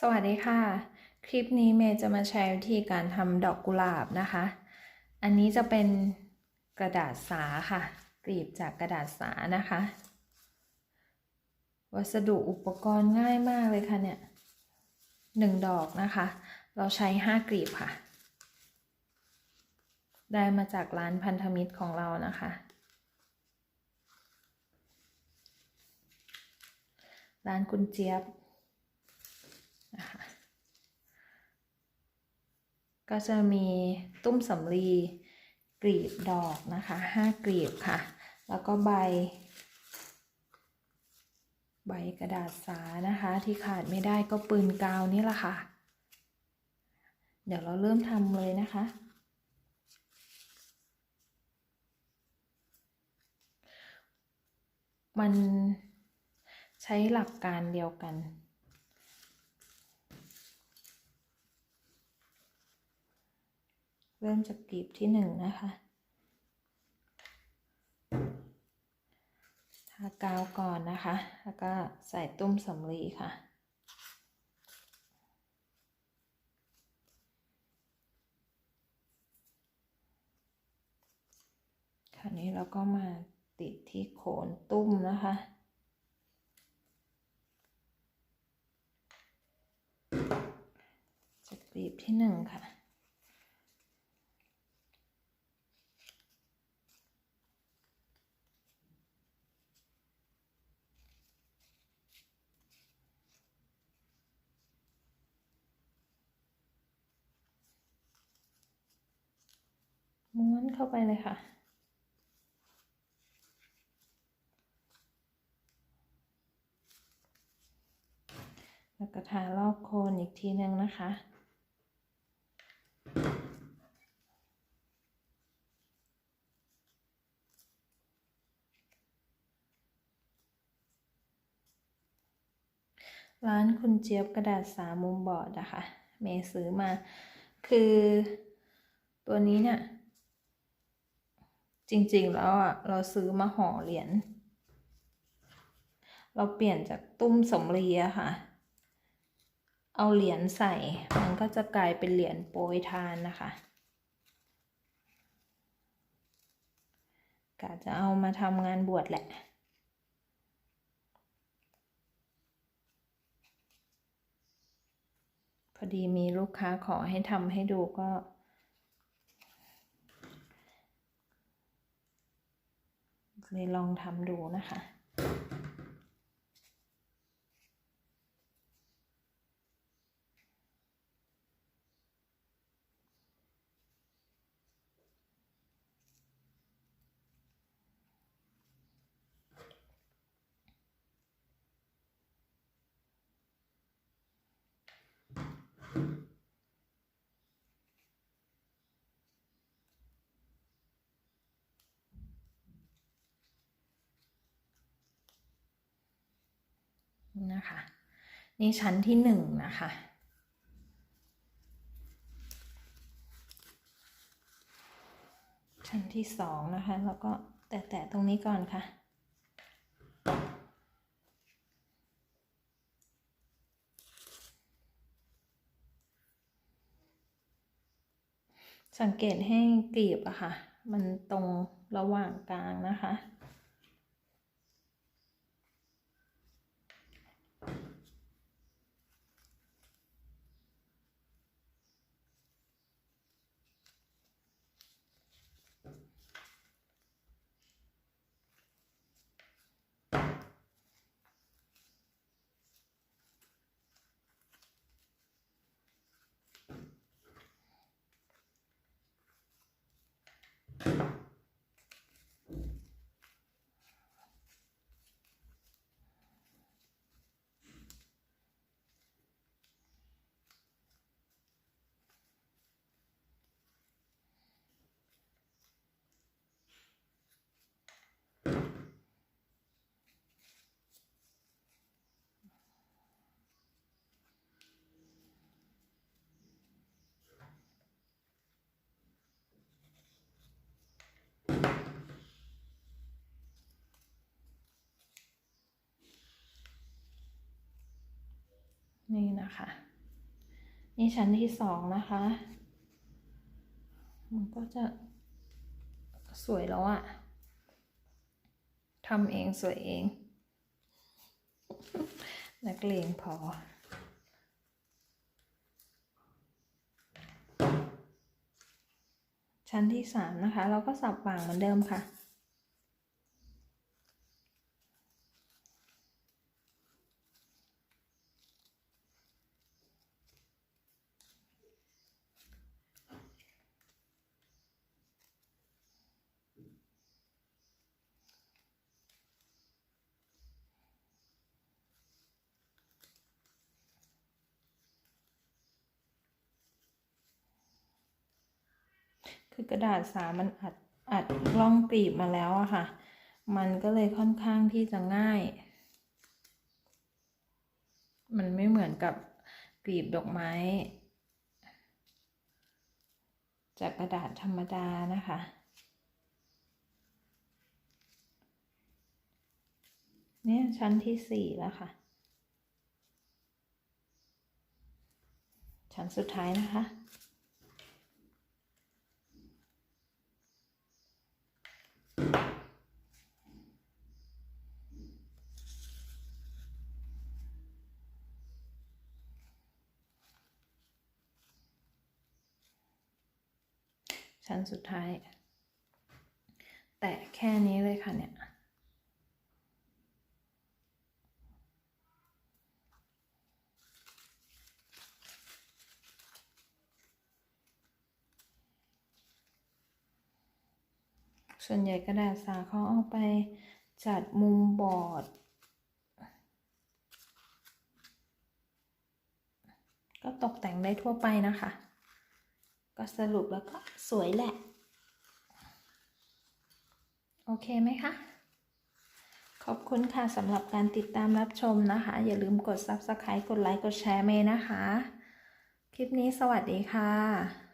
สวัสดีค่ะ คลิปนี้เมย์จะมาแชร์วิธีการทำดอกกุหลาบนะคะ อันนี้จะเป็นกระดาษสาค่ะ กรีบจากกระดาษสานะคะ วัสดุอุปกรณ์ง่ายมากเลยค่ะเนี่ยหนึ่งดอกนะคะ เราใช้ห้ากรีบค่ะ ได้มาจากร้านพันธมิตรของเรานะคะ ร้านคุณเจี๊ยบนะคะ ก็จะมีตุ้มสำลีกรีบดอกนะคะห้ากรีบค่ะ แล้วก็ใบ ใบกระดาษสานะคะ ที่ขาดไม่ได้ก็ปืนกาวนี่แหละค่ะ เดี๋ยวเราเริ่มทำเลยนะคะมันใช้หลักการเดียวกัน ริ่มจากกลีบที่หนึ่งนะคะทากาวก่อนนะคะ แล้วก็ใส่ตุ้มสำลีค่ะคราวนี้เราก็มาติดที่โคนตุ้มนะคะจากกลีบที่หนึ่งค่ะ ม้วนเข้าไปเลยค่ะ แล้วก็ทารอบโคนอีกทีหนึ่งนะคะร้านคุณเจี๊ยบกระดาษสามุมบอร์ดนะคะเมย์ซื้อมา คือตัวนี้เนี่ย จริงๆแล้วอะเราซื้อมาห่อเหรียญเราเปลี่ยนจากตุ้มสำลีอะค่ะ เอาเหรียญใส่ มันก็จะกลายเป็นเหรียญโปรยทานนะคะกะจะเอามาทำงานบวชแหละ พอดีมีลูกค้าขอให้ทำให้ดูก็ เลยลองทำดูนะคะ นะคะนี่ชั้นที่หนึ่งนะคะชั้นที่สองนะคะ แล้วก็แตะๆตรงนี้ก่อนค่ะ สังเกตให้กลีบอะค่ะ มันตรงระหว่างกลางนะคะ นี่นะคะ นี่ชั้นที่สองนะคะ มันก็จะสวยแล้วอะทำเองสวยเองนักเลงพอ ชั้นที่สามนะคะ เราก็สับวางเหมือนเดิมค่ะ คือกระดาษสามันอัดอัดร่องกลีบมาแล้วอะค่ะ มันก็เลยค่อนข้างที่จะง่าย มันไม่เหมือนกับกลีบดอกไม้ จากกระดาษธรรมดานะคะเนี่ยชั้นที่สี่แล้วค่ะ ชั้นสุดท้ายนะคะ ชั้นสุดท้าย แตะแค่นี้เลยค่ะเนี่ย ส่วนใหญ่กระดาษสาเขาเอาไปจัดมุมบอร์ด ก็ตกแต่งได้ทั่วไปนะคะ ก็สรุปแล้วก็สวยแหละ โอเคไหมคะ ขอบคุณค่ะสำหรับการติดตามรับชมนะคะ อย่าลืมกด Subscribe กดไลค์ กดแชร์เมนะคะ คลิปนี้สวัสดีค่ะ